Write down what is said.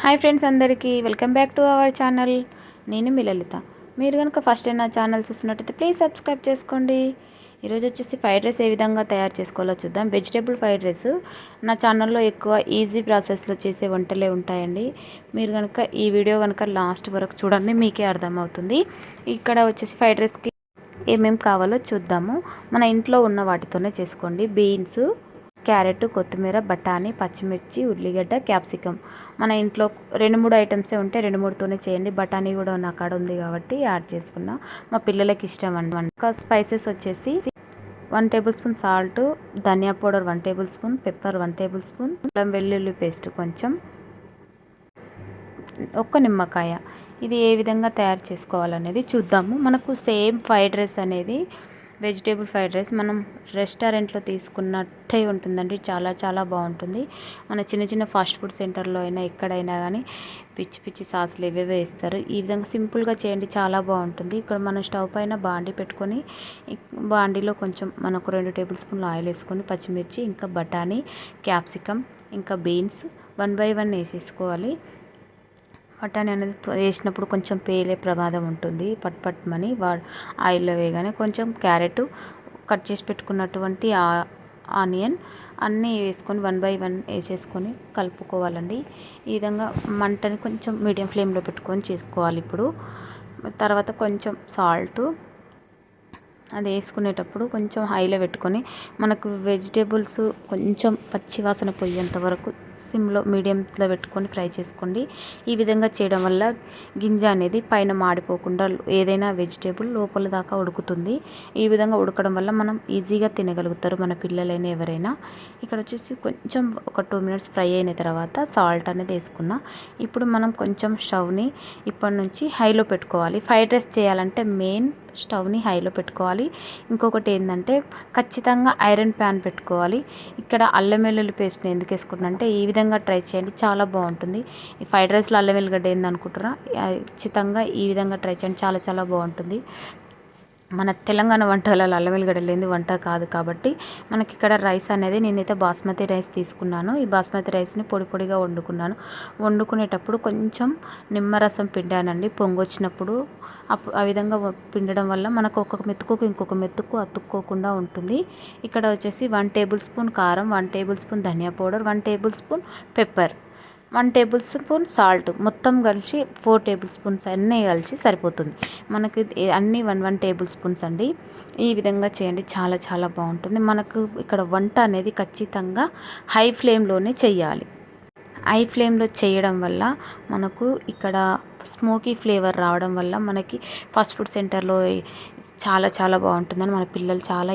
Hi friends అందరికీ welcome back to our channel. నేను మీ లలిత. మీరు కనుక ఫస్ట్ టైం నా ఛానల్ చూస్తున్నట్టయితే ప్లీజ్ సబ్స్క్రైబ్ చేసుకోండి. ఈరోజు వచ్చేసి ఫ్రైడ్ రైస్ ఏ విధంగా తయారు చేసుకోవాలో చూద్దాం. Vegetable fried rice. నా ఛానల్లో ఎక్కువ ఈజీ ప్రాసెస్లో చేసే వంటలే ఉంటాయండి. మీరు కనుక ఈ వీడియో కనుక లాస్ట్ వరకు చూడండి మీకే అర్థమవుతుంది. ఇక్కడ వచ్చేసి ఫ్రైడ్ రైస్కి ఏమేమి కావాలో చూద్దాము. మన ఇంట్లో ఉన్న వాటితోనే చేసుకోండి. బీన్స్ క్యారెట్ కొత్తిమీర బఠానీ పచ్చిమిర్చి ఉల్లిగడ్డ క్యాప్సికమ్ మన ఇంట్లో రెండు మూడు ఐటమ్సే ఉంటే రెండు మూడుతోనే చేయండి. బఠానీ కూడా నా కాడ ఉంది కాబట్టి యాడ్ చేసుకున్నా. మా పిల్లలకి ఇష్టం అండి. స్పైసెస్ వచ్చేసి one tablespoon salt dhania powder one tablespoon pepper one tablespoon అల్లం వెల్లుల్లి పేస్ట్ కొంచెం ఒక్క నిమ్మకాయ. ఇది ఏ విధంగా తయారు చేసుకోవాలనేది చూద్దాము. మనకు సేమ్ ఫ్రైడ్ రైస్ అనేది వెజిటేబుల్ ఫ్రైడ్ రైస్ మనం రెస్టారెంట్లో తీసుకున్నట్టే ఉంటుందండి. చాలా చాలా బాగుంటుంది. మన చిన్న చిన్న ఫాస్ట్ ఫుడ్ సెంటర్లో అయినా ఎక్కడైనా కానీ పిచ్చి పిచ్చి సాసులు ఇవే వేస్తారు. ఈ విధంగా సింపుల్గా చేయండి చాలా బాగుంటుంది. ఇక్కడ మనం స్టవ్ పైన బాండి పెట్టుకొని బాండీలో కొంచెం మనకు రెండు టేబుల్ స్పూన్లు ఆయిల్ వేసుకొని పచ్చిమిర్చి ఇంకా బఠానీ క్యాప్సికమ్ ఇంకా బీన్స్ వన్ బై వన్ వేసేసుకోవాలి. బఠానీ అనేది వేసినప్పుడు కొంచెం పేలే ప్రమాదం ఉంటుంది. పట్ పట్మని వా ఆయిల్లో వేయగానే కొంచెం క్యారెట్ కట్ చేసి పెట్టుకున్నటువంటి ఆనియన్ అన్నీ వేసుకొని వన్ బై వన్ వేసేసుకొని కలుపుకోవాలండి. ఈ విధంగా మంటని కొంచెం మీడియం ఫ్లేమ్లో పెట్టుకొని చేసుకోవాలి ఇప్పుడు. తర్వాత కొంచెం సాల్ట్ అది వేసుకునేటప్పుడు కొంచెం హైలో పెట్టుకొని మనకు వెజిటేబుల్స్ కొంచెం పచ్చి వాసన పోయేంత వరకు సిమ్లో మీడియంలో పెట్టుకొని ఫ్రై చేసుకోండి. ఈ విధంగా చేయడం వల్ల గింజ అనేది పైన మాడిపోకుండా ఏదైనా వెజిటేబుల్ లోపల దాకా ఉడుకుతుంది. ఈ విధంగా ఉడకడం వల్ల మనం ఈజీగా తినగలుగుతారు మన పిల్లలైనా ఎవరైనా. ఇక్కడ వచ్చేసి కొంచెం ఒక టూ మినిట్స్ ఫ్రై అయిన తర్వాత సాల్ట్ అనేది వేసుకున్నా. ఇప్పుడు మనం కొంచెం స్టవ్ని ఇప్పటి నుంచి హైలో పెట్టుకోవాలి. ఫ్రైడ్ రైస్ చేయాలంటే మెయిన్ స్టవ్ని హైలో పెట్టుకోవాలి. ఇంకొకటి ఏంటంటే ఖచ్చితంగా ఐరన్ ప్యాన్ పెట్టుకోవాలి. ఇక్కడ అల్లం వెల్లుల్లి పేస్ట్ని ఎందుకు వేసుకుంటున్నా అంటే ఈ విధంగా ట్రై చేయండి చాలా బాగుంటుంది. ఈ ఫ్రైడ్ రైస్లో అల్లం వెల్లిగడ్డ ఏందనుకుంటారా ఖచ్చితంగా ఈ విధంగా ట్రై చేయండి చాలా చాలా బాగుంటుంది. మన తెలంగాణ వంటలలో అల్లం వెల్లిగడ్డ లేని వంట కాదు కాబట్టి మనకి ఇక్కడ రైస్ అనేది నేనైతే బాస్మతి రైస్ తీసుకున్నాను. ఈ బాస్మతి రైస్ని పొడి పొడిగా వండుకున్నాను. వండుకునేటప్పుడు కొంచెం నిమ్మరసం పిండానండి. పొంగొచ్చినప్పుడు అప్పుడు ఆ విధంగా పిండడం వల్ల మనకు ఒక్కొక్క మెతుకు ఇంకొక మెతుకు అతుక్కోకుండా ఉంటుంది. ఇక్కడ వచ్చేసి వన్ టేబుల్ స్పూన్ కారం one tablespoon dhania powder one tablespoon pepper. One tablespoon salt మొత్తం కలిసి ఫోర్ టేబుల్ స్పూన్స్ అన్నీ కలిసి సరిపోతుంది. మనకి అన్నీ వన్ వన్ టేబుల్ స్పూన్స్ అండి. ఈ విధంగా చేయండి. చాలా చాలా బాగుంటుంది. మనకు ఇక్కడ వంట అనేది ఖచ్చితంగా హై ఫ్లేమ్లోనే చేయాలి. హై ఫ్లేమ్లో చేయడం వల్ల మనకు ఇక్కడ స్మోకీ ఫ్లేవర్ రావడం వల్ల మనకి ఫాస్ట్ ఫుడ్ సెంటర్లో చాలా చాలా బాగుంటుందని మన పిల్లలు చాలా